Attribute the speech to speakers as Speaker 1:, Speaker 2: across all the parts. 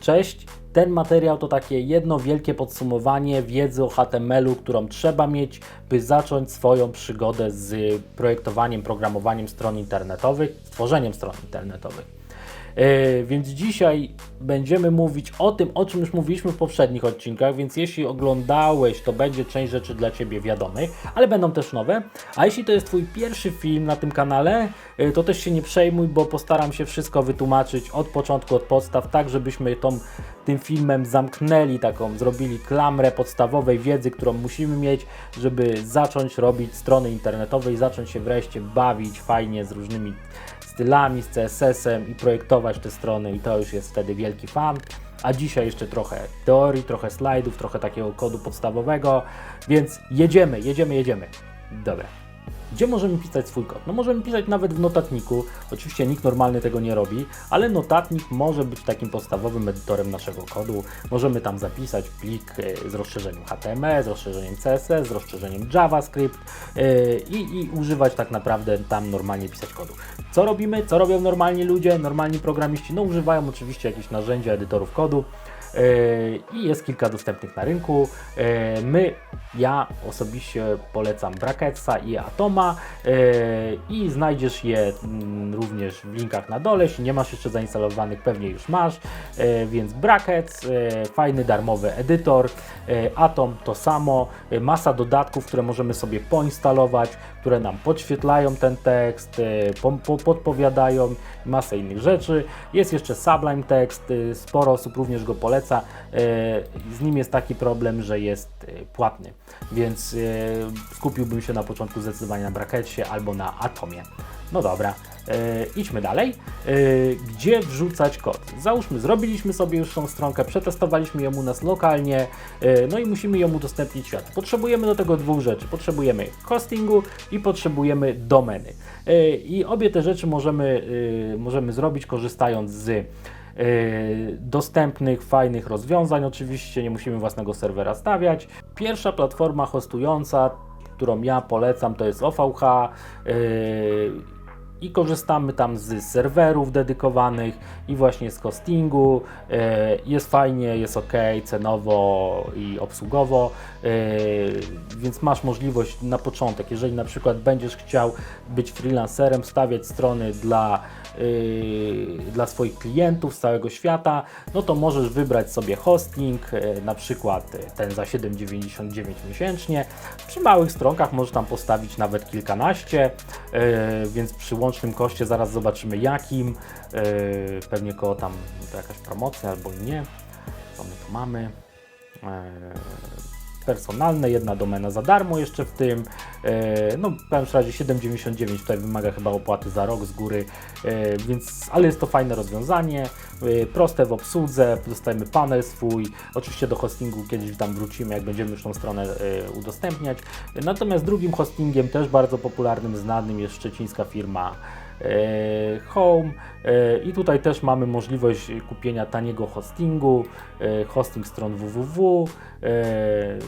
Speaker 1: Cześć. Ten materiał to takie jedno wielkie podsumowanie wiedzy o HTML-u, którą trzeba mieć, by zacząć swoją przygodę z projektowaniem, programowaniem stron internetowych, tworzeniem stron internetowych. E, Więc dzisiaj będziemy mówić o tym, o czym już mówiliśmy w poprzednich odcinkach, więc jeśli oglądałeś, to będzie część rzeczy dla Ciebie wiadomych, ale będą też nowe. A jeśli to jest Twój pierwszy film na tym kanale, e, to też się nie przejmuj, bo postaram się wszystko wytłumaczyć od początku, od podstaw, tak żebyśmy tą, tym filmem zamknęli taką, zrobili klamrę podstawowej wiedzy, którą musimy mieć, żeby zacząć robić strony internetowe i zacząć się wreszcie bawić fajnie z różnymi stylami, z CSS-em i projektować te strony i to już jest wtedy wielki fan. A dzisiaj jeszcze trochę teorii, trochę slajdów, trochę takiego kodu podstawowego, więc jedziemy, jedziemy, jedziemy. Dobra. Gdzie możemy pisać swój kod? No możemy pisać nawet w notatniku. Oczywiście nikt normalny tego nie robi, ale notatnik może być takim podstawowym edytorem naszego kodu. Możemy tam zapisać plik e, z rozszerzeniem HTML, z rozszerzeniem CSS, z rozszerzeniem JavaScript e, i, i używać tak naprawdę tam normalnie pisać kodu. Co robimy? Co robią normalni ludzie, normalni programiści? No używają oczywiście jakichś narzędzia edytorów kodu. Yy, i jest kilka dostępnych na rynku. Yy, My, ja osobiście polecam Bracketsa i Atoma yy, i znajdziesz je mm, również w linkach na dole. Jeśli nie masz jeszcze zainstalowanych, pewnie już masz, więc Brackets, fajny darmowy edytor, Atom to samo, masa dodatków, które możemy sobie poinstalować, które nam podświetlają ten tekst, po, po, podpowiadają, masę innych rzeczy. Jest jeszcze Sublime Text, yy, sporo osób również go poleca. Yy, Z nim jest taki problem, że jest yy, płatny, więc skupiłbym się na początku zdecydowanie na Bracketsie albo na Atomie. No dobra, yy, idźmy dalej. Yy, gdzie wrzucać kod? Załóżmy, zrobiliśmy sobie już tą stronkę, przetestowaliśmy ją u nas lokalnie, yy, no i musimy ją udostępnić światu. Potrzebujemy do tego dwóch rzeczy. Potrzebujemy hostingu i potrzebujemy domeny. Yy, I obie te rzeczy możemy, yy, możemy zrobić korzystając z dostępnych, fajnych rozwiązań. Oczywiście nie musimy własnego serwera stawiać. Pierwsza platforma hostująca, którą ja polecam, to jest OVH. I korzystamy tam z serwerów dedykowanych i właśnie z hostingu. E, Jest fajnie, jest ok, cenowo i obsługowo, E, więc masz możliwość na początek, jeżeli na przykład będziesz chciał być freelancerem, stawiać strony dla, dla swoich klientów z całego świata, no to możesz wybrać sobie hosting, e, na przykład ten za 7,99 miesięcznie. Przy małych stronkach możesz tam postawić nawet kilkanaście, e, więc przy łącznym koszcie zaraz zobaczymy jakim. Pewnie koło tam to jakaś promocja albo nie. Co my tu mamy? Personalne, jedna domena za darmo jeszcze w tym. E, no, w każdym razie 7,99 tutaj wymaga chyba opłaty za rok z góry, e, więc, ale jest to fajne rozwiązanie, e, proste w obsłudze, dostajemy panel swój, oczywiście do hostingu kiedyś tam wrócimy, jak będziemy już tą stronę udostępniać. Natomiast drugim hostingiem, też bardzo popularnym, znanym jest szczecińska firma Home e, i tutaj też mamy możliwość kupienia taniego hostingu, e, hosting stron www. e,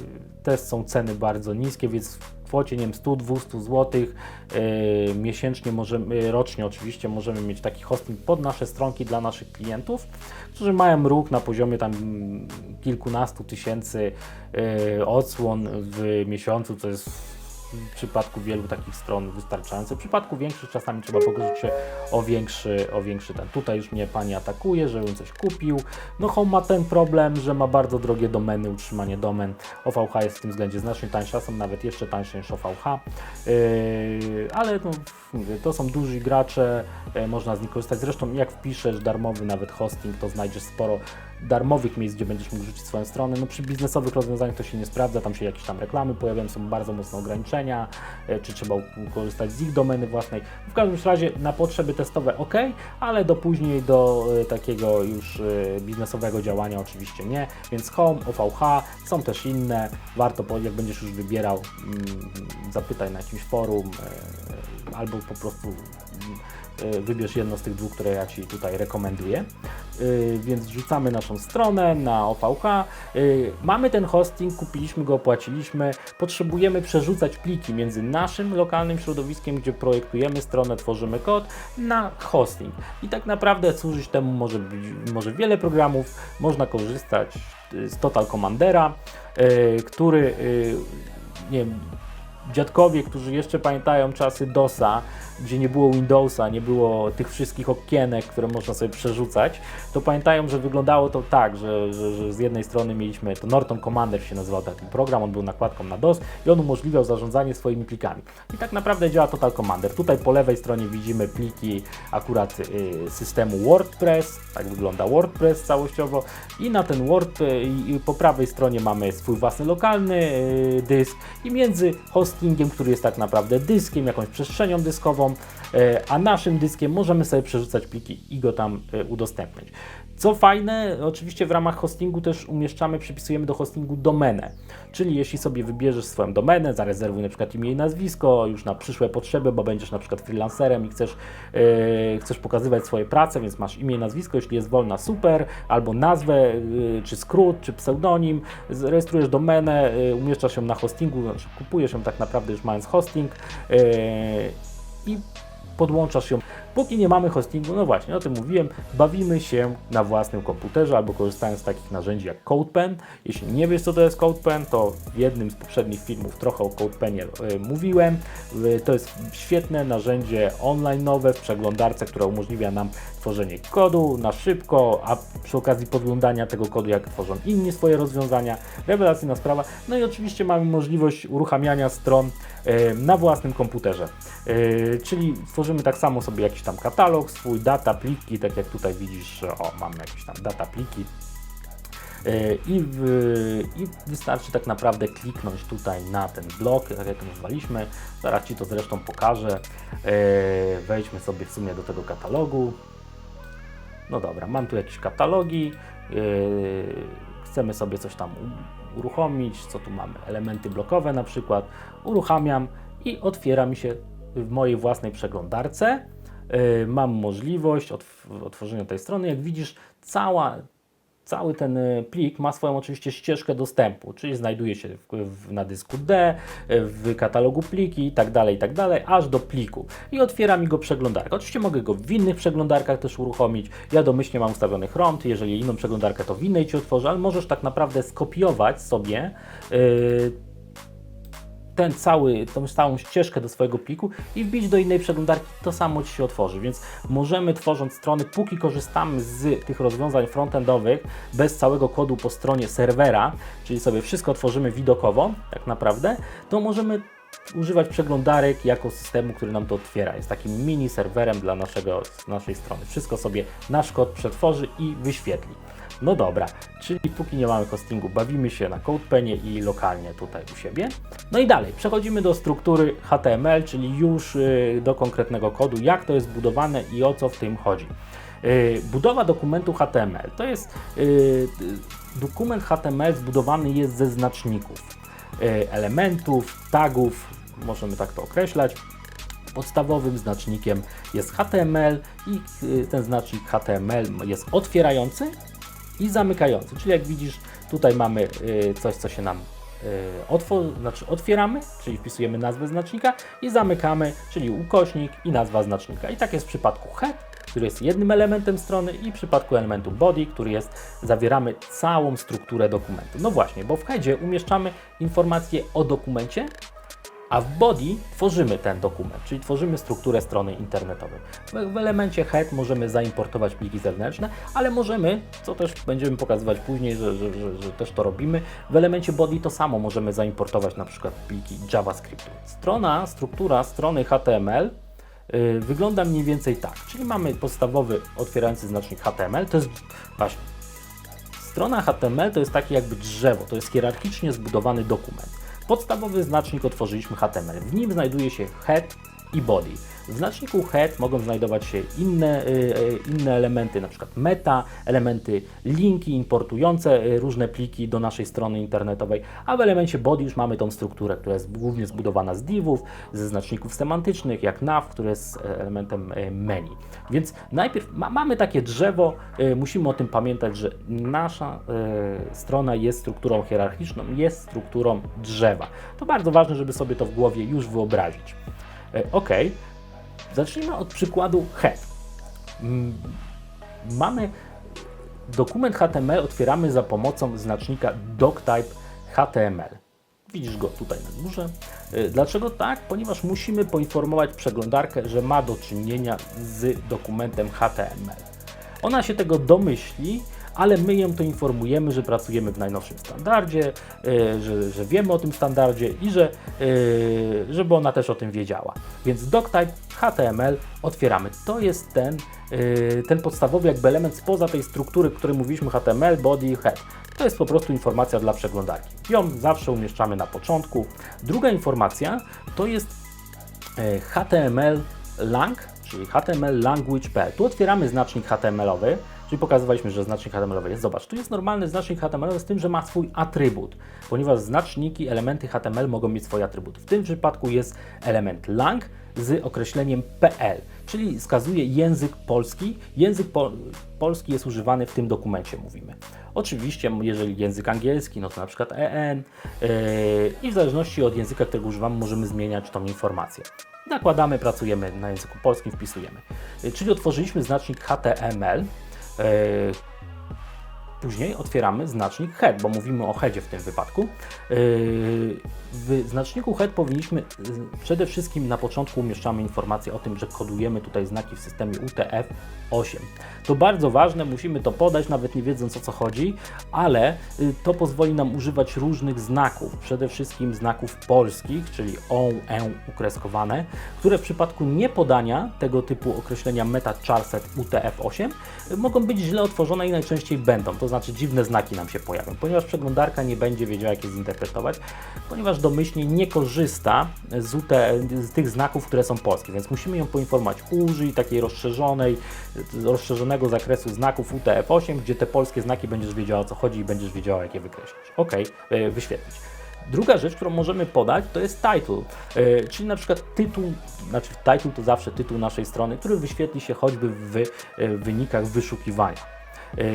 Speaker 1: Też są ceny bardzo niskie, więc w kwocie nie wiem, 100-200 zł e, miesięcznie możemy, rocznie oczywiście możemy mieć taki hosting pod nasze stronki dla naszych klientów, którzy mają ruch na poziomie tam kilkunastu tysięcy e, odsłon w miesiącu, to jest w przypadku wielu takich stron wystarczające. W przypadku większych czasami trzeba pokusić się o większy, o większy ten. Tutaj już mnie pani atakuje, żebym coś kupił. No Home ma ten problem, że ma bardzo drogie domeny, utrzymanie domen. OVH jest w tym względzie znacznie tańsza, są nawet jeszcze tańsze niż OVH. Yy, ale no, to są duży gracze, e, można z nich korzystać. Zresztą jak wpiszesz darmowy nawet hosting, to znajdziesz sporo darmowych miejsc, gdzie będziesz mógł rzucić swoją stronę. No przy biznesowych rozwiązaniach to się nie sprawdza, tam się jakieś tam reklamy pojawiają, są bardzo mocne ograniczenia, e, czy trzeba korzystać z ich domeny własnej. W każdym razie na potrzeby testowe ok, ale do później do e, takiego już e, biznesowego działania oczywiście nie, więc Home, OVH, są też inne, warto, jak będziesz już wybierał, mm, zapytaj na jakimś forum, albo po prostu mm, wybierz jedno z tych dwóch, które ja Ci tutaj rekomenduję. y, więc wrzucamy naszą stronę na OVH. Y, Mamy ten hosting, kupiliśmy go, opłaciliśmy. Potrzebujemy przerzucać pliki między naszym lokalnym środowiskiem, gdzie projektujemy stronę, tworzymy kod, na hosting. I tak naprawdę służyć temu może, może wiele programów. Można korzystać z Total Commandera, który nie wiem, dziadkowie, którzy jeszcze pamiętają czasy DOSa, gdzie nie było Windowsa, nie było tych wszystkich okienek, które można sobie przerzucać, to pamiętają, że wyglądało to tak, że, że, że z jednej strony mieliśmy, to Norton Commander się nazywał taki program, on był nakładką na DOS i on umożliwiał zarządzanie swoimi plikami. I tak naprawdę działa Total Commander. Tutaj po lewej stronie widzimy pliki akurat y, systemu WordPress, tak wygląda WordPress całościowo i na ten Word y, i po prawej stronie mamy swój własny lokalny y, dysk i między hostingiem, który jest tak naprawdę dyskiem, jakąś przestrzenią dyskową, e, a naszym dyskiem możemy sobie przerzucać pliki i go tam e, udostępnić. Co fajne, oczywiście w ramach hostingu też umieszczamy, przypisujemy do hostingu domenę. Czyli jeśli sobie wybierzesz swoją domenę, zarezerwuj na przykład imię i nazwisko już na przyszłe potrzeby, bo będziesz na przykład freelancerem i chcesz, e, chcesz pokazywać swoje prace, więc masz imię i nazwisko, jeśli jest wolna, super, albo nazwę, e, czy skrót, czy pseudonim, rejestrujesz domenę, e, umieszczasz ją na hostingu, znaczy kupujesz ją tak naprawdę już mając hosting e, i podłączasz ją. Póki nie mamy hostingu, no właśnie, o tym mówiłem, bawimy się na własnym komputerze albo korzystając z takich narzędzi jak CodePen. Jeśli nie wiesz, co to jest CodePen, to w jednym z poprzednich filmów trochę o CodePenie e, mówiłem. To jest świetne narzędzie online nowe w przeglądarce, które umożliwia nam tworzenie kodu na szybko, a przy okazji podglądania tego kodu, jak tworzą inni swoje rozwiązania. Rewelacyjna sprawa. No i oczywiście mamy możliwość uruchamiania stron e, na własnym komputerze. E, Czyli tworzymy tak samo sobie jakiś tam katalog, swój data, pliki, tak jak tutaj widzisz, o, mamy jakieś tam data, pliki. E, I, w, I wystarczy tak naprawdę kliknąć tutaj na ten blok, tak jak nazwaliśmy. Zaraz Ci to zresztą pokażę. E, Wejdźmy sobie w sumie do tego katalogu. No dobra, mam tu jakieś katalogi. Yy, chcemy sobie coś tam uruchomić. Co tu mamy? Elementy blokowe na przykład. Uruchamiam i otwiera mi się w mojej własnej przeglądarce. Yy, mam możliwość otw- otworzenia tej strony. Jak widzisz, cała, cały ten y, plik ma swoją oczywiście ścieżkę dostępu, czyli znajduje się w, na dysku D, y, w katalogu pliki i tak dalej, i tak dalej, aż do pliku. I otwiera mi go przeglądarka. Oczywiście mogę go w innych przeglądarkach też uruchomić. Ja domyślnie mam ustawiony Chrome, jeżeli inną przeglądarkę, to w innej Ci otworzę, ale możesz tak naprawdę skopiować sobie y, ten cały, tą całą ścieżkę do swojego pliku i wbić do innej przeglądarki, to samo Ci się otworzy. Więc możemy tworząc strony, póki korzystamy z tych rozwiązań frontendowych, bez całego kodu po stronie serwera, czyli sobie wszystko tworzymy widokowo, tak naprawdę, to możemy używać przeglądarek jako systemu, który nam to otwiera. Jest takim mini serwerem dla naszego, naszej strony. Wszystko sobie nasz kod przetworzy i wyświetli. No dobra, czyli póki nie mamy hostingu, bawimy się na CodePenie i lokalnie tutaj u siebie. No i dalej, przechodzimy do struktury HTML, czyli już y, do konkretnego kodu, jak to jest budowane i o co w tym chodzi. Y, Budowa dokumentu HTML to jest y, dokument HTML zbudowany jest ze znaczników, elementów, tagów, możemy tak to określać. Podstawowym znacznikiem jest HTML i ten znacznik HTML jest otwierający i zamykający. Czyli jak widzisz, tutaj mamy y, coś, co się nam y, znaczy otwieramy, czyli wpisujemy nazwę znacznika i zamykamy, czyli ukośnik i nazwa znacznika. I tak jest w przypadku head, który jest jednym elementem strony i w przypadku elementu body, który jest, zawieramy całą strukturę dokumentu. No właśnie, bo w headzie umieszczamy informacje o dokumencie, a w body tworzymy ten dokument, czyli tworzymy strukturę strony internetowej. W, elemencie head możemy zaimportować pliki zewnętrzne, ale możemy, co też będziemy pokazywać później, że, że, że, że też to robimy, w elemencie body to samo możemy zaimportować na przykład pliki JavaScriptu. Strona, struktura strony HTML y, wygląda mniej więcej tak, czyli mamy podstawowy otwierający znacznik HTML, to jest właśnie Strona HTML to jest takie jakby drzewo, to jest hierarchicznie zbudowany dokument. Podstawowy znacznik otworzyliśmy HTML. W nim znajduje się head, i body. W znaczniku head mogą znajdować się inne, y, y, inne elementy, na przykład meta, elementy linki importujące y, różne pliki do naszej strony internetowej, a w elemencie body już mamy tą strukturę, która jest głównie zbudowana z divów, ze znaczników semantycznych, jak nav, który jest elementem menu. Więc najpierw ma, mamy takie drzewo, musimy o tym pamiętać, że nasza strona jest strukturą hierarchiczną, jest strukturą drzewa. To bardzo ważne, żeby sobie to w głowie już wyobrazić. E, ok, zacznijmy od przykładu. Mm, Mamy dokument HTML, otwieramy za pomocą znacznika doctype HTML. Widzisz go tutaj na górze. Y, Dlaczego tak? Ponieważ musimy poinformować przeglądarkę, że ma do czynienia z dokumentem HTML. Ona się tego domyśli, ale my ją to informujemy, że pracujemy w najnowszym standardzie, y, że, że wiemy o tym standardzie i że, y, żeby ona też o tym wiedziała. Więc doctype HTML otwieramy. To jest ten, y, ten podstawowy jakby element spoza tej struktury, o której mówiliśmy HTML, body, head. To jest po prostu informacja dla przeglądarki. Ją zawsze umieszczamy na początku. Druga informacja to jest e, HTML lang, czyli HTML language.pl. Tu otwieramy znacznik HTML-owy, czyli pokazywaliśmy, że znacznik HTML-owy jest. Zobacz, tu jest normalny znacznik HTML-owy z tym, że ma swój atrybut, ponieważ znaczniki, elementy HTML mogą mieć swoje atrybuty. W tym przypadku jest element lang z określeniem PL, czyli wskazuje język polski. Język po polski jest używany w tym dokumencie, mówimy. Oczywiście, jeżeli język angielski, no to na przykład EN yy, i w zależności od języka, którego używamy, możemy zmieniać tą informację. Nakładamy, pracujemy na języku polskim, wpisujemy. Yy, czyli otworzyliśmy znacznik HTML. Yy, Później otwieramy znacznik head, bo mówimy o headzie w tym wypadku. W znaczniku head powinniśmy yy, przede wszystkim na początku umieszczamy informację o tym, że kodujemy tutaj znaki w systemie UTF-8. To bardzo ważne, musimy to podać, nawet nie wiedząc o co chodzi, ale yy, to pozwoli nam używać różnych znaków, przede wszystkim znaków polskich, czyli on, e ukreskowane, które w przypadku niepodania tego typu określenia meta charset UTF-8 yy, mogą być źle otworzone i najczęściej będą, to znaczy dziwne znaki nam się pojawią, ponieważ przeglądarka nie będzie wiedziała jak je zinterpretować, ponieważ domyślnie nie korzysta z, UT, z tych znaków, które są polskie, więc musimy ją poinformować, użyj takiej rozszerzonej, rozszerzonego zakresu znaków UTF-8, gdzie te polskie znaki będziesz wiedziała o co chodzi i będziesz wiedziała jak je wykreślić. Ok, yy, wyświetlić. Druga rzecz, którą możemy podać, to jest title, yy, czyli na przykład tytuł, znaczy title to zawsze tytuł naszej strony, który wyświetli się choćby w yy, wynikach wyszukiwania.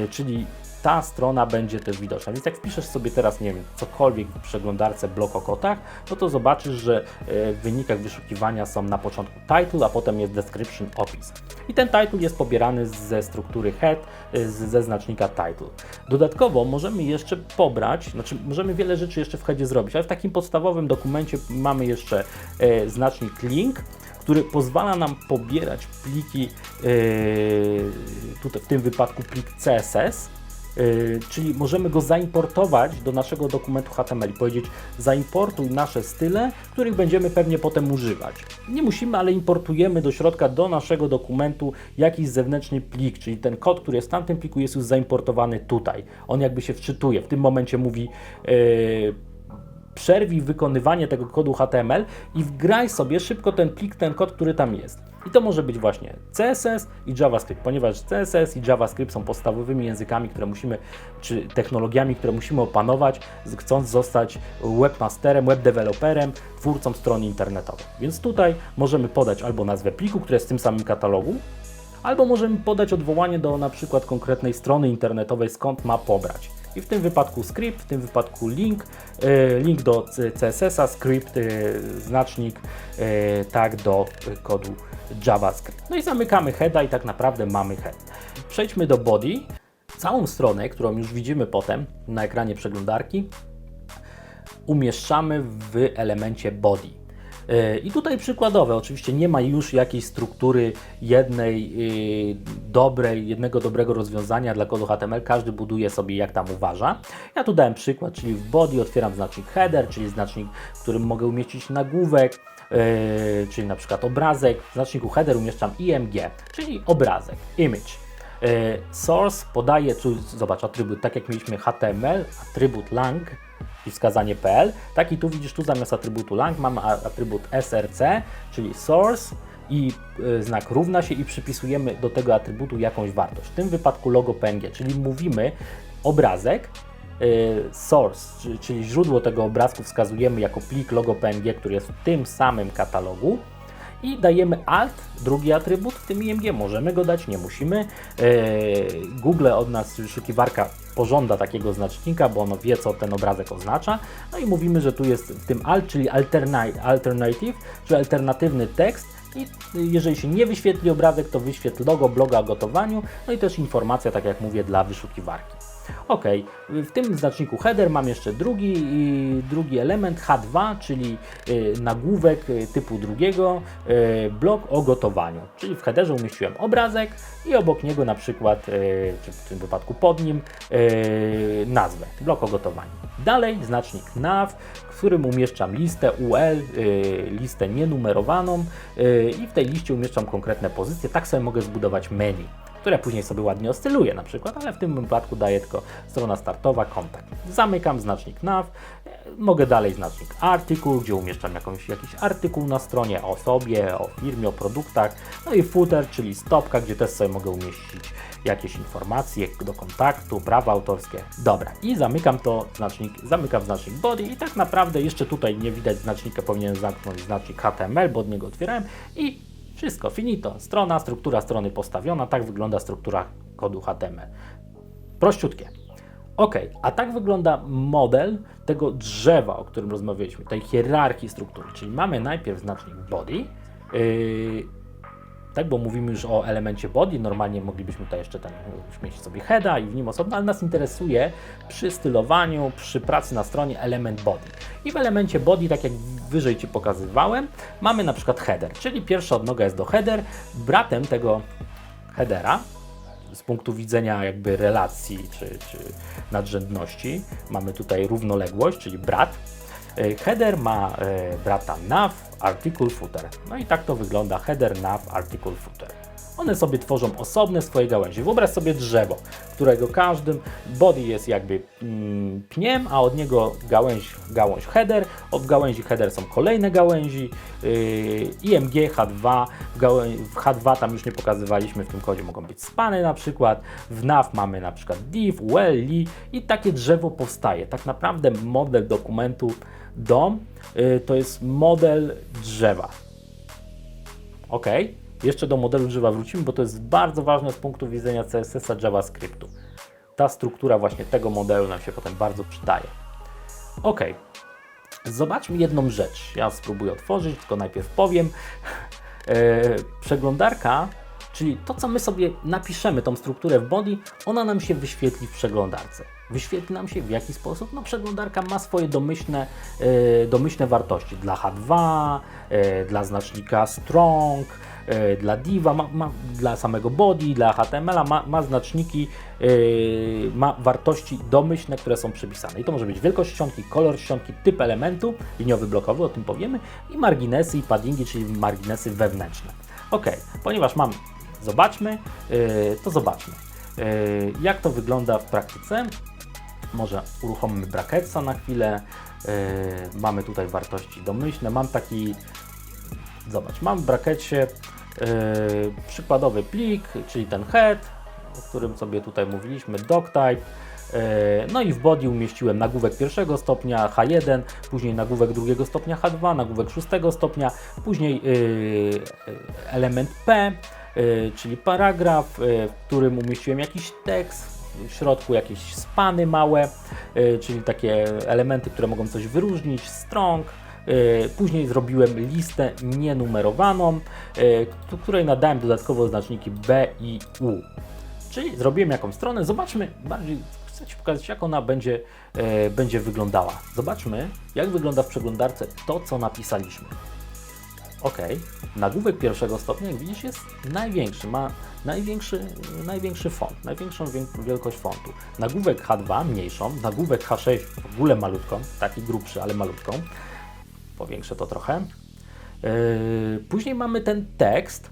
Speaker 1: Czyli ta strona będzie też widoczna. Więc jak wpiszesz sobie teraz, nie wiem, cokolwiek w przeglądarce blok o kotach, no to zobaczysz, że e, w wynikach wyszukiwania są na początku title, a potem jest description, opis. I ten title jest pobierany ze struktury head, e, ze znacznika title. Dodatkowo możemy jeszcze pobrać, znaczy możemy wiele rzeczy jeszcze w headzie zrobić, ale w takim podstawowym dokumencie mamy jeszcze e, znacznik link, który pozwala nam pobierać pliki, tutaj w tym wypadku plik CSS, czyli możemy go zaimportować do naszego dokumentu HTML powiedzieć zaimportuj nasze style, których będziemy pewnie potem używać. Nie musimy, ale importujemy do środka do naszego dokumentu jakiś zewnętrzny plik, czyli ten kod, który jest w tamtym pliku jest już zaimportowany tutaj. On jakby się wczytuje, w tym momencie mówi yy, przerwij wykonywanie tego kodu HTML i wgraj sobie szybko ten plik, ten kod, który tam jest. I to może być właśnie CSS i JavaScript, ponieważ CSS i JavaScript są podstawowymi językami, które musimy, czy technologiami, które musimy opanować, chcąc zostać webmasterem, webdeveloperem, twórcą strony internetowej. Więc tutaj możemy podać albo nazwę pliku, które jest w tym samym katalogu, albo możemy podać odwołanie do na przykład konkretnej strony internetowej, skąd ma pobrać. I w tym wypadku skrypt, w tym wypadku link, e, link do CSS-a, skrypt, e, znacznik, e, tak do kodu JavaScript. No i zamykamy heada i tak naprawdę mamy head. Przejdźmy do body. Całą stronę, którą już widzimy potem na ekranie przeglądarki, umieszczamy w elemencie body. Yy, I tutaj przykładowe, oczywiście nie ma już jakiejś struktury jednej yy, dobrej, jednego dobrego rozwiązania dla kodu HTML, każdy buduje sobie jak tam uważa. Ja tu dałem przykład, czyli w body otwieram znacznik header, czyli znacznik, w którym mogę umieścić nagłówek, yy, czyli na przykład obrazek. W znaczniku header umieszczam img, czyli obrazek, image. Source podaje, tu zobacz, atrybut, tak jak mieliśmy HTML, atrybut lang i wskazanie PL, tak i tu widzisz, tu zamiast atrybutu lang mamy atrybut SRC, czyli source i y, znak równa się i przypisujemy do tego atrybutu jakąś wartość. W tym wypadku logo PNG, czyli mówimy obrazek, y, source, czy- czyli źródło tego obrazku wskazujemy jako plik logo PNG, który jest w tym samym katalogu i dajemy alt, drugi atrybut, w tym IMG. Możemy go dać, nie musimy. Yy, Google od nas, wyszukiwarka pożąda takiego znacznika, bo ono wie, co ten obrazek oznacza. No i mówimy, że tu jest w tym alt, czyli alterna- alternative, czyli alternatywny tekst. I jeżeli się nie wyświetli obrazek, to wyświetl logo bloga o gotowaniu, no i też informacja, tak jak mówię, dla wyszukiwarki. Ok, w tym znaczniku header mam jeszcze drugi, drugi element H2, czyli y, nagłówek y, typu drugiego, y, blok o gotowaniu. Czyli w headerze umieściłem obrazek i obok niego na przykład, czy w tym wypadku pod nim, nazwę, blok o gotowaniu. Dalej znacznik nav, w którym umieszczam listę UL, listę nienumerowaną i w tej liście umieszczam konkretne pozycje. Tak sobie mogę zbudować menu które później sobie ładnie oscyluję na przykład, ale w tym wypadku daję tylko strona startowa, kontakt. Zamykam znacznik nav, e, mogę dalej znacznik artykuł, gdzie umieszczam jakąś, jakiś artykuł na stronie o sobie, o firmie, o produktach, no i footer, czyli stopka, gdzie też sobie mogę umieścić jakieś informacje do kontaktu, prawa autorskie. Dobra, i zamykam to znacznik, zamykam znacznik body i tak naprawdę jeszcze tutaj nie widać znacznika, powinienem zamknąć znacznik HTML, bo od niego otwierałem i wszystko, finito. Strona, struktura strony postawiona, tak wygląda struktura kodu HTML. Prościutkie. Ok, a tak wygląda model tego drzewa, o którym rozmawialiśmy, tej hierarchii struktury. Czyli mamy najpierw znacznik body, yy, tak, bo mówimy już o elemencie body, normalnie moglibyśmy tutaj jeszcze ten mieć sobie heada i w nim osobno, ale nas interesuje przy stylowaniu, przy pracy na stronie element body. I w elemencie body, tak jak wyżej Ci pokazywałem, mamy na przykład header, czyli pierwsza odnoga jest do header, bratem tego headera z punktu widzenia jakby relacji czy, czy nadrzędności mamy tutaj równoległość, czyli brat. E, Header ma e, brata nav, article, footer. No i tak to wygląda header, nav, article, footer. One sobie tworzą osobne swoje gałęzie. Wyobraź sobie drzewo, którego każdym body jest jakby mm, pniem, a od niego gałęź, gałąź header. Od gałęzi header są kolejne gałęzi. Yy, IMG, H2. W, gałę- w H2 tam już nie pokazywaliśmy, w tym kodzie mogą być spany na przykład. W nav mamy na przykład div, well, li i takie drzewo powstaje. Tak naprawdę model dokumentu DOM yy, to jest model drzewa. Ok, jeszcze do modelu drzewa wrócimy, bo to jest bardzo ważne z punktu widzenia CSS-a JavaScriptu. Ta struktura właśnie tego modelu nam się potem bardzo przydaje. Ok, zobaczmy jedną rzecz. Ja spróbuję otworzyć, tylko najpierw powiem. E, przeglądarka, czyli to, co my sobie napiszemy, tą strukturę w body, ona nam się wyświetli w przeglądarce. Wyświetli nam się w jaki sposób? No przeglądarka ma swoje domyślne, e, domyślne wartości dla H2, e, dla znacznika strong, e, dla diva, ma, ma, dla samego body, dla HTML-a ma, ma znaczniki, e, ma wartości domyślne, które są przypisane. I to może być wielkość ściągki, kolor ściągki, typ elementu, liniowy, blokowy, o tym powiemy, i marginesy i paddingi, czyli marginesy wewnętrzne. Ok, ponieważ mam, zobaczmy, e, to zobaczmy, jak to wygląda w praktyce. Może uruchomimy bracketsa na chwilę. Yy, mamy tutaj wartości domyślne. Mam taki, zobacz, mam w brackecie yy, przykładowy plik, czyli ten head, o którym sobie tutaj mówiliśmy, doctype. Yy, No i w body umieściłem nagłówek pierwszego stopnia H1, później nagłówek drugiego stopnia H2, nagłówek szóstego stopnia, później yy, element P, yy, czyli paragraf, yy, w którym umieściłem jakiś tekst, w środku jakieś spany małe, y, czyli takie elementy, które mogą coś wyróżnić, strong. Y, Później zrobiłem listę nienumerowaną, y, której nadałem dodatkowo znaczniki B i U. Czyli zrobiłem jakąś stronę, zobaczmy bardziej, chcę Ci pokazać jak ona będzie, będzie wyglądała. Zobaczmy jak wygląda w przeglądarce to co napisaliśmy. Ok, nagłówek pierwszego stopnia, jak widzisz, jest największy, ma największy, największy font, największą wielkość fontu. Nagłówek H2 mniejszą, nagłówek H6 w ogóle malutką, taki grubszy, ale malutką. Powiększę to trochę. Yy, później mamy ten tekst,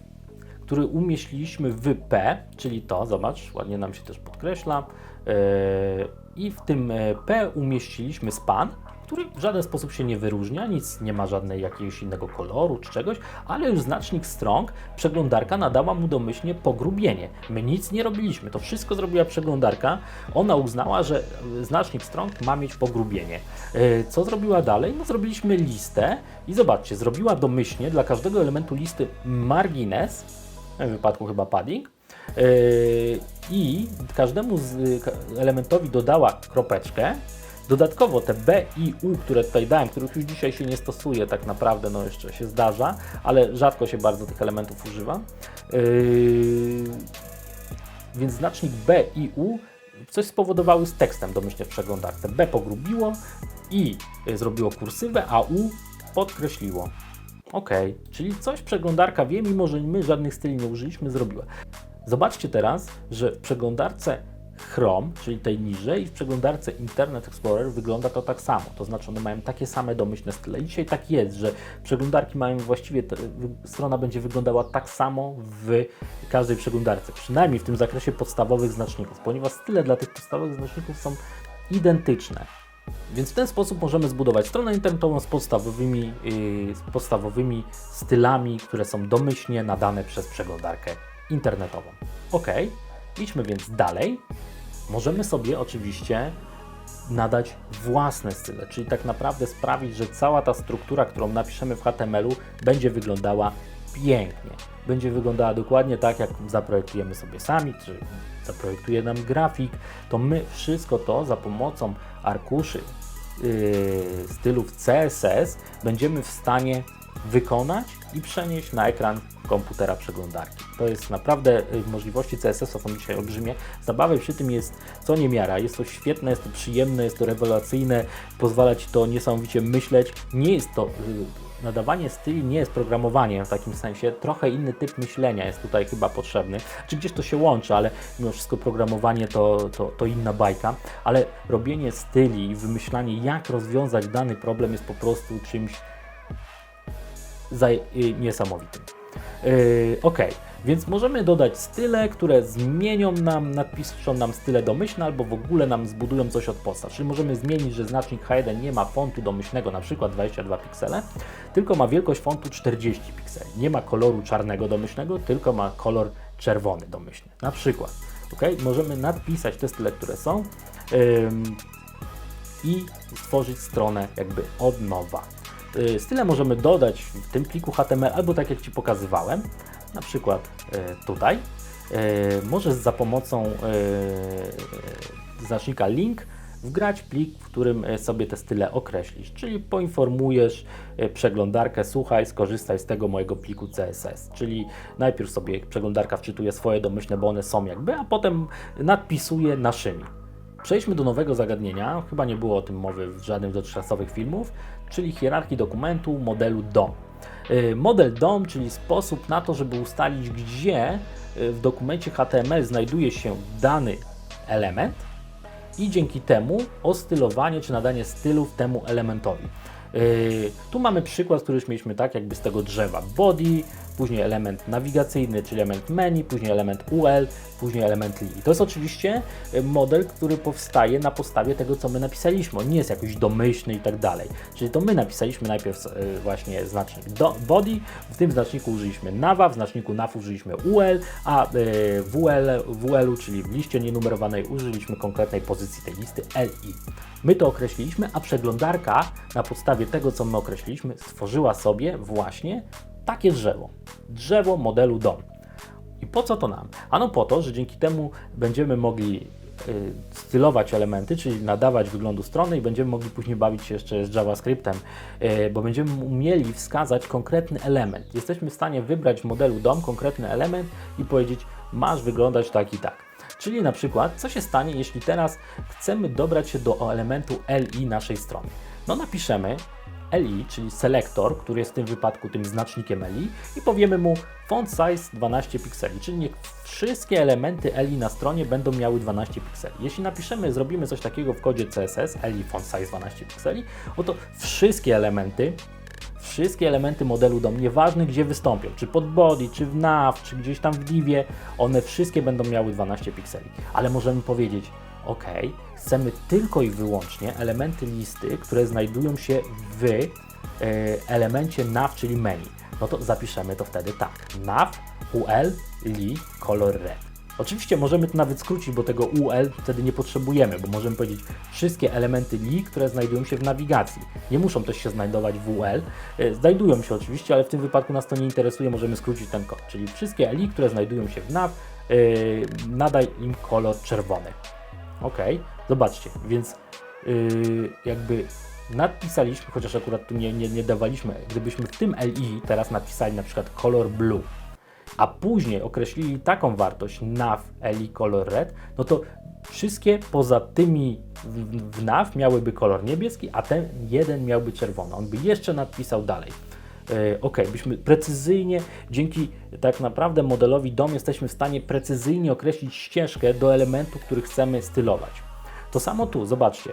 Speaker 1: który umieściliśmy w P, czyli to, zobacz, ładnie nam się też podkreśla. Yy, I w tym e, P umieściliśmy span, który w żaden sposób się nie wyróżnia, nic nie ma żadnej jakiegoś innego koloru czy czegoś, ale już znacznik strong, przeglądarka nadała mu domyślnie pogrubienie. My nic nie robiliśmy, to wszystko zrobiła przeglądarka. Ona uznała, że e, znacznik strong ma mieć pogrubienie. E, Co zrobiła dalej? No zrobiliśmy listę i zobaczcie, zrobiła domyślnie dla każdego elementu listy margines, w wypadku chyba padding, Yy, i każdemu elementowi dodała kropeczkę. Dodatkowo te B i U, które tutaj dałem, których już dzisiaj się nie stosuje tak naprawdę, no jeszcze się zdarza, ale rzadko się bardzo tych elementów używa. Yy, więc znacznik B i U coś spowodowały z tekstem domyślnie w przeglądarce. B pogrubiło i y, zrobiło kursywę, a U podkreśliło. Ok, czyli coś przeglądarka wie, mimo że my żadnych styli nie użyliśmy, zrobiła. Zobaczcie teraz, że w przeglądarce Chrome, czyli tej niżej, i w przeglądarce Internet Explorer wygląda to tak samo. To znaczy one mają takie same domyślne style. Dzisiaj tak jest, że przeglądarki mają właściwie, te, strona będzie wyglądała tak samo w każdej przeglądarce. Przynajmniej w tym zakresie podstawowych znaczników, ponieważ style dla tych podstawowych znaczników są identyczne. Więc w ten sposób możemy zbudować stronę internetową z podstawowymi, yy, z podstawowymi stylami, które są domyślnie nadane przez przeglądarkę internetową. Ok, idźmy więc dalej. Możemy sobie oczywiście nadać własne style, czyli tak naprawdę sprawić, że cała ta struktura, którą napiszemy w HTML-u, będzie wyglądała pięknie. Będzie wyglądała dokładnie tak, jak zaprojektujemy sobie sami, czy zaprojektuje nam grafik, to my wszystko to za pomocą arkuszy yy, stylów CSS będziemy w stanie wykonać i przenieść na ekran komputera przeglądarki. To jest naprawdę, y, możliwości CSS-a są dzisiaj olbrzymie. Zabawy przy tym jest co niemiara. Jest to świetne, jest to przyjemne, jest to rewelacyjne, pozwala Ci to niesamowicie myśleć. Nie jest to, y, nadawanie styli nie jest programowaniem w takim sensie, trochę inny typ myślenia jest tutaj chyba potrzebny. Czy gdzieś to się łączy, ale mimo wszystko programowanie to, to, to inna bajka, ale robienie styli i wymyślanie jak rozwiązać dany problem jest po prostu czymś za, y, niesamowitym. Yy, ok, więc możemy dodać style, które zmienią nam, napiszą nam style domyślne albo w ogóle nam zbudują coś od podstaw. Czyli możemy zmienić, że znacznik H1 nie ma fontu domyślnego, na przykład 22 piksele, tylko ma wielkość fontu 40 pikseli. Nie ma koloru czarnego domyślnego, tylko ma kolor czerwony domyślny. Na przykład. ok, możemy nadpisać te style, które są. Ym, i stworzyć stronę jakby od nowa. Y, Style możemy dodać w tym pliku HTML albo tak jak Ci pokazywałem, na przykład y, tutaj. Y, Możesz za pomocą y, znacznika link wgrać plik, w którym y, sobie te style określisz, czyli poinformujesz y, przeglądarkę, słuchaj, skorzystaj z tego mojego pliku CSS, czyli najpierw sobie przeglądarka wczytuje swoje domyślne, bo one są jakby, a potem nadpisuje naszymi. Przejdźmy do nowego zagadnienia, chyba nie było o tym mowy w żadnym z dotychczasowych filmów, czyli hierarchii dokumentu modelu DOM. Y, Model DOM, czyli sposób na to, żeby ustalić, gdzie y, w dokumencie HTML znajduje się dany element i dzięki temu ostylowanie czy nadanie stylów temu elementowi. Yy, tu mamy przykład, który już mieliśmy tak jakby z tego drzewa body, później element nawigacyjny, czyli element menu, później element UL, później element li. To jest oczywiście y, model, który powstaje na podstawie tego, co my napisaliśmy. On nie jest jakoś domyślny i tak dalej. Czyli to my napisaliśmy najpierw y, właśnie znacznik body, w tym znaczniku użyliśmy nawa, w znaczniku nav użyliśmy UL, a y, w UL, w UL-u, czyli w liście nienumerowanej użyliśmy konkretnej pozycji tej listy LI. My to określiliśmy, a przeglądarka na podstawie tego, co my określiliśmy, stworzyła sobie właśnie takie drzewo. Drzewo modelu DOM. I po co to nam? Ano po to, że dzięki temu będziemy mogli y, stylować elementy, czyli nadawać wyglądu strony i będziemy mogli później bawić się jeszcze z JavaScriptem, y, bo będziemy umieli wskazać konkretny element. Jesteśmy w stanie wybrać w modelu DOM konkretny element i powiedzieć, masz wyglądać tak i tak. Czyli na przykład, co się stanie, jeśli teraz chcemy dobrać się do elementu LI naszej strony? No napiszemy LI, czyli selektor, który jest w tym wypadku tym znacznikiem LI i powiemy mu font size 12 pikseli, czyli niech wszystkie elementy LI na stronie będą miały 12 pikseli. Jeśli napiszemy, zrobimy coś takiego w kodzie CSS, LI font size 12 pikseli, oto wszystkie elementy wszystkie elementy modelu DOM, nieważne gdzie wystąpią, czy pod body, czy w nav, czy gdzieś tam w divie, one wszystkie będą miały 12 pikseli. Ale możemy powiedzieć, ok, chcemy tylko i wyłącznie elementy listy, które znajdują się w e, elemencie nav, czyli menu. No to zapiszemy to wtedy tak. nav ul li color red. Oczywiście możemy to nawet skrócić, bo tego UL wtedy nie potrzebujemy, bo możemy powiedzieć wszystkie elementy li, które znajdują się w nawigacji. Nie muszą też się znajdować w UL. E, Znajdują się oczywiście, ale w tym wypadku nas to nie interesuje, możemy skrócić ten kod. Czyli wszystkie li, które znajdują się w nav, e, nadaj im kolor czerwony. Ok, zobaczcie, więc yy, jakby nadpisaliśmy, chociaż akurat tu nie, nie, nie dawaliśmy, gdybyśmy w tym LI teraz napisali na przykład color blue, a później określili taką wartość nav LI color red, no to wszystkie poza tymi w, w nav miałyby kolor niebieski, a ten jeden miałby czerwony. On by jeszcze nadpisał dalej. E, Ok, byśmy precyzyjnie, dzięki tak naprawdę modelowi DOM jesteśmy w stanie precyzyjnie określić ścieżkę do elementu, który chcemy stylować. To samo tu, zobaczcie.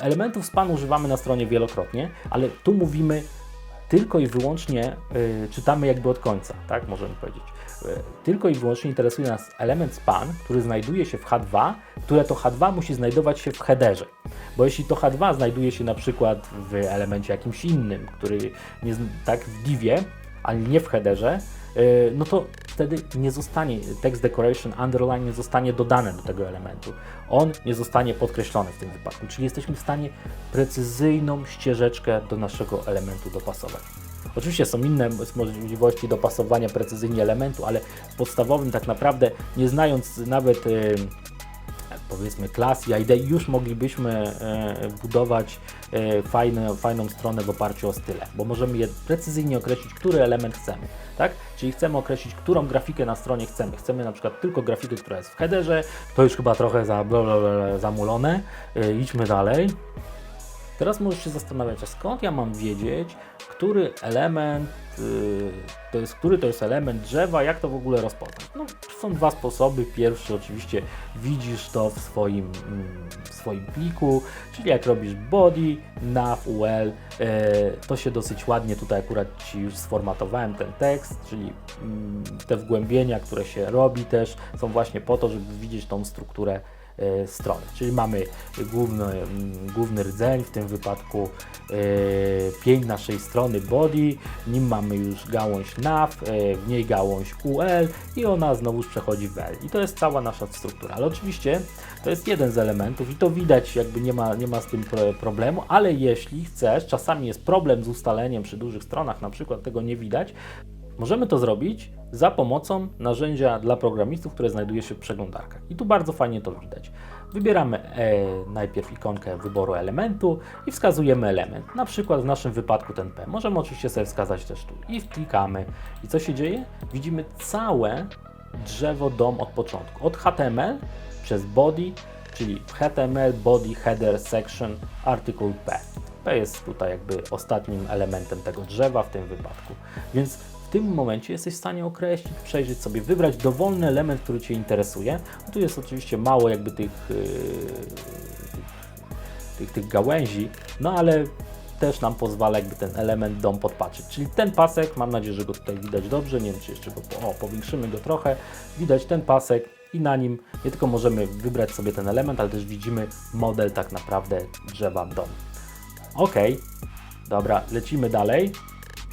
Speaker 1: Elementów span używamy na stronie wielokrotnie, ale tu mówimy tylko i wyłącznie, y, czytamy jakby od końca, tak możemy powiedzieć. Y, tylko i wyłącznie interesuje nas element span, który znajduje się w H2, które to H2 musi znajdować się w headerze. Bo jeśli to H2 znajduje się na przykład w elemencie jakimś innym, który nie, tak w divie, ale nie w headerze, y, no to wtedy nie zostanie text decoration underline nie zostanie dodane do tego elementu. On nie zostanie podkreślony w tym wypadku, czyli jesteśmy w stanie precyzyjną ścieżeczkę do naszego elementu dopasować. Oczywiście są inne możliwości dopasowania precyzyjnie elementu, ale w podstawowym tak naprawdę nie znając nawet y, powiedzmy klas i ID już moglibyśmy e, budować e, fajne, fajną stronę w oparciu o style, bo możemy je precyzyjnie określić, który element chcemy, tak? Czyli chcemy określić, którą grafikę na stronie chcemy. Chcemy na przykład tylko grafikę, która jest w headerze, to już chyba trochę za, bla, bla, bla, zamulone. Idźmy dalej. Teraz możesz się zastanawiać, a skąd ja mam wiedzieć, który element yy, to jest, który to jest element drzewa, jak to w ogóle rozpoznać? No, są dwa sposoby. Pierwszy oczywiście widzisz to w swoim, mm, w swoim pliku, czyli jak robisz body, nav, ul, yy, to się dosyć ładnie tutaj akurat Ci już sformatowałem ten tekst, czyli mm, te wgłębienia, które się robi też są właśnie po to, żeby widzieć tą strukturę e, strony. Czyli mamy główny, główny rdzeń, w tym wypadku e, pień naszej strony body, nim mamy już gałąź nav, e, w niej gałąź UL i ona znowuż przechodzi w L. I to jest cała nasza struktura. Ale oczywiście to jest jeden z elementów i to widać, jakby nie ma, nie ma z tym pro- problemu, ale jeśli chcesz, czasami jest problem z ustaleniem przy dużych stronach, na przykład tego nie widać, Możemy to zrobić za pomocą narzędzia dla programistów, które znajduje się w przeglądarkach. I tu bardzo fajnie to widać. Wybieramy e, najpierw ikonkę wyboru elementu i wskazujemy element. Na przykład w naszym wypadku ten P. Możemy oczywiście sobie wskazać też tu. I klikamy. I co się dzieje? Widzimy całe drzewo DOM od początku. Od HTML przez body, czyli HTML, body, header, section, artykuł P. P jest tutaj jakby ostatnim elementem tego drzewa w tym wypadku. Więc tym momencie jesteś w stanie określić, przejrzeć sobie, wybrać dowolny element, który Cię interesuje. Tu jest oczywiście mało jakby tych, yy, tych, tych gałęzi, no ale też nam pozwala jakby ten element dom podpatrzeć. Czyli ten pasek, mam nadzieję, że go tutaj widać dobrze, nie wiem czy jeszcze go, o powiększymy go trochę, widać ten pasek i na nim nie tylko możemy wybrać sobie ten element, ale też widzimy model tak naprawdę drzewa dom. Ok, dobra, lecimy dalej.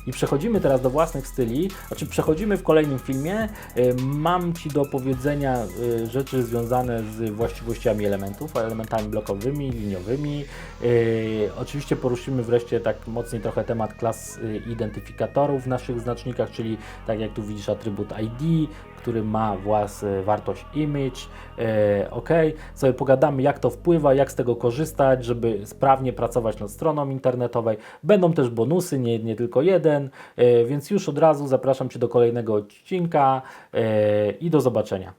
Speaker 1: I przechodzimy teraz do własnych styli, znaczy przechodzimy w kolejnym filmie. Y, Mam Ci do powiedzenia y, rzeczy związane z właściwościami elementów, elementami blokowymi, liniowymi. Y, Oczywiście poruszymy wreszcie tak mocniej trochę temat klas identyfikatorów w naszych znacznikach, czyli tak jak tu widzisz atrybut ID, który ma włas, y, wartość image. E, ok, sobie pogadamy jak to wpływa, jak z tego korzystać, żeby sprawnie pracować nad stroną internetowej. Będą też bonusy, nie, nie tylko jeden, e, więc już od razu zapraszam Cię do kolejnego odcinka e, i do zobaczenia.